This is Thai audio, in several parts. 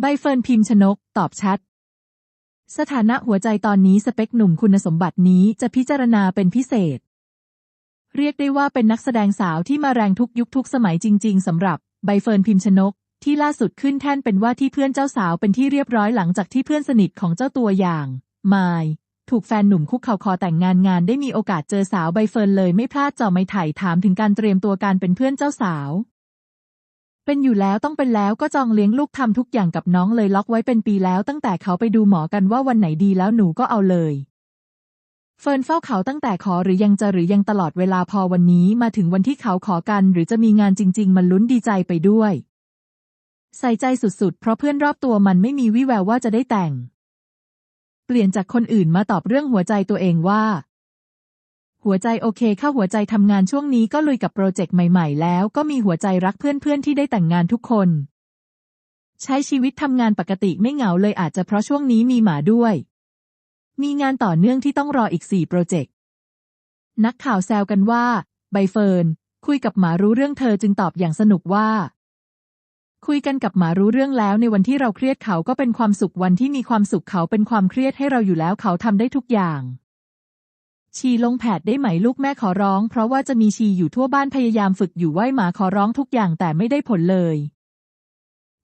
ใบเฟิร์นพิมพ์ชนก ตอบชัด สถานะหัวใจตอนนี้สเปคหนุ่มคุณสมบัตินี้จะพิจารณาเป็นพิเศษ เรียกได้ว่าเป็นนักแสดงสาวที่มาแรงทุกยุคทุกสมัยจริง ๆสำหรับใบเฟิร์นพิมพ์ชนก ที่ล่าสุดขึ้นแท่นเป็นว่าที่เพื่อนเจ้าสาวเป็นที่เรียบร้อยหลังจากที่เพื่อนสนิทของเจ้าตัวอย่างมายถูกแฟนหนุ่มคุกเข่าคอแต่งงานงานได้มีโอกาสเจอสาวใบเฟิร์นเลยไม่พลาดจ่อไม่ไถ่ถามถึงการเตรียมตัวการเป็นเพื่อนเจ้าสาว เป็นอยู่แล้วต้องเป็นแล้วก็จองเลี้ยงลูกทำทุกอย่างกับน้องเลยล็อกไว้เป็นปีแล้ว ตั้งแต่เขาไปดูหมอกันว่าวันไหนดีแล้วหนูก็เอาเลย เฟิร์นเฝ้าเขาตั้งแต่ขอหรือยังจะหรือยังตลอดเวลาพอวันนี้มาถึงวันที่เขาขอกัน หรือจะมีงานจริง ๆ มันลุ้นดีใจไปด้วย ใส่ใจสุดๆ เพราะเพื่อนรอบตัวมันไม่มีวี่แววว่าจะได้แต่ง เปลี่ยนจากคนอื่นมาตอบเรื่องหัวใจตัวเองว่า หัวใจโอเคเข้าหัวใจทำงานช่วงนี้ก็ลุยกับโปรเจกต์ใหม่ๆ แล้วก็มีหัวใจรักเพื่อนๆที่ได้แต่งงานทุกคน ใช้ชีวิตทำงานปกติไม่เหงาเลยอาจจะเพราะช่วงนี้มีหมาด้วย มีงานต่อเนื่องที่ต้องรออีกสี่โปรเจกต์ นักข่าวแซวกันว่า ใบเฟิร์นคุยกับหมารู้เรื่องเธอจึงตอบอย่างสนุกว่า คุยกันกับหมารู้เรื่องแล้วในวันที่เราเครียดเขาก็เป็นความสุขวันที่มีความสุขเขาเป็นความเครียดให้เราอยู่แล้วเขาทำได้ทุกอย่าง ชีลงแผดได้ไหมลูกแม่ขอร้อง เพราะว่าจะมีชีอยู่ทั่วบ้านพยายามฝึกอยู่ไหวหมาขอร้องทุกอย่างแต่ไม่ได้ผลเลย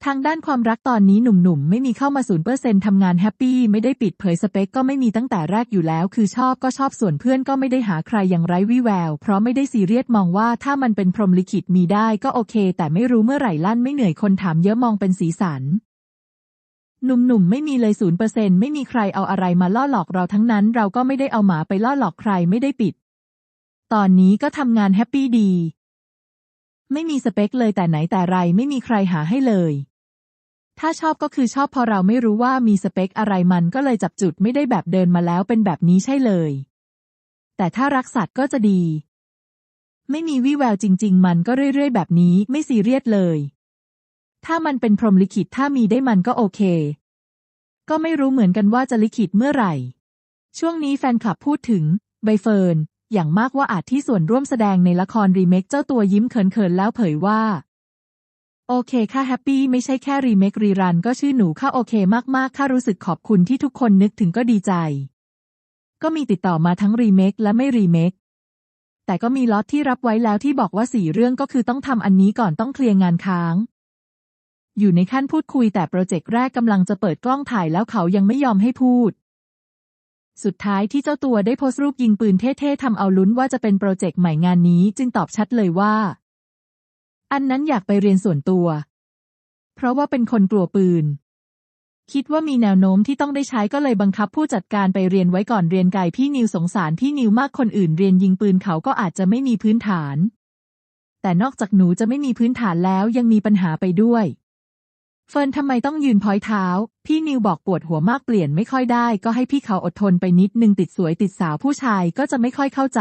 ทางด้านความรักตอนนี้หนุ่มๆ ไม่มีเข้ามาศูนย์เปอร์เซ็นทำงานแฮปปี้ไม่ได้ปิดเผยสเปคก็ไม่มีตั้งแต่แรกอยู่แล้ว คือชอบก็ชอบส่วนเพื่อนก็ไม่ได้หาใครอย่างไร้วี่แวว เพราะไม่ได้ซีเรียสมองว่าถ้ามันเป็นพรหมลิขิตมีได้ก็โอเค แต่ไม่รู้เมื่อไหร่ลั่นไม่เหนื่อยคนถามเยอะมองเป็นสีสัน หนุ่มๆไม่มีเลยศูนย์เปอร์เซ็นไม่มีใครเอาอะไรมาล่อหลอกเราทั้งนั้น เราก็ไม่ได้เอาหมาไปล่อหลอกใครไม่ได้ปิด ตอนนี้ก็ทำงานแฮปปี้ดี ไม่มีสเปคเลยแต่ไหนแต่ไรไม่มีใครหาให้เลย ถ้าชอบก็คือชอบพอเราไม่รู้ว่ามีสเปคอะไรมันก็เลยจับจุดไม่ได้แบบเดินมาแล้วเป็นแบบนี้ใช่เลย แต่ถ้ารักสัตว์ก็จะดี ไม่มีวี่แววจริง ๆ มันก็เรื่อยๆ แบบนี้ไม่ซีเรียสเลย ถ้ามันเป็นพรหมลิขิตถ้ามีได้มันก็โอเค ก็ไม่รู้เหมือนกันว่าจะลิขิตเมื่อไหร่ ช่วงนี้แฟนคลับพูดถึงใบเฟิร์นอย่างมากว่าอาจที่ส่วนร่วมแสดงในละครรีเมคเจ้าตัวยิ้มเขินๆแล้วเผยว่า โอเคค่าแฮปปี้ไม่ใช่แค่รีเมครีรันก็ชื่อหนูค่าโอเคมากๆค่ารู้สึกขอบคุณที่ทุกคนนึกถึงก็ดีใจ ก็มีติดต่อมาทั้งรีเมคและไม่รีเมคแต่ก็มีล็อตที่รับไว้แล้วที่บอกว่าสี่เรื่องก็คือต้องทำอันนี้ก่อนต้องเคลียร์งานค้าง อยู่ในขั้นพูดคุยแต่โปรเจกต์แรกกำลังจะเปิดกล้องถ่ายแล้วเขายังไม่ยอมให้พูด สุดท้ายที่เจ้าตัวได้โพสต์รูปยิงปืนเท่ๆทำเอาลุ้นว่าจะเป็นโปรเจกต์ใหม่งานนี้จึงตอบชัดเลยว่า อันนั้นอยากไปเรียนส่วนตัว เพราะว่าเป็นคนกลัวปืน คิดว่ามีแนวโน้มที่ต้องได้ใช้ก็เลยบังคับผู้จัดการไปเรียนไว้ก่อนเรียนไกลพี่นิวสงสารพี่นิวมากคนอื่นเรียนยิงปืนเขาก็อาจจะไม่มีพื้นฐานแต่นอกจากหนูจะไม่มีพื้นฐานแล้วยังมีปัญหาไปด้วย เฟิร์นทำไมต้องยืนพอยเท้า พี่นิวบอกปวดหัวมากเปลี่ยนไม่ค่อยได้ ก็ให้พี่เขาอดทนไปนิดนึงติดสวยติดสาวผู้ชายก็จะไม่ค่อยเข้าใจ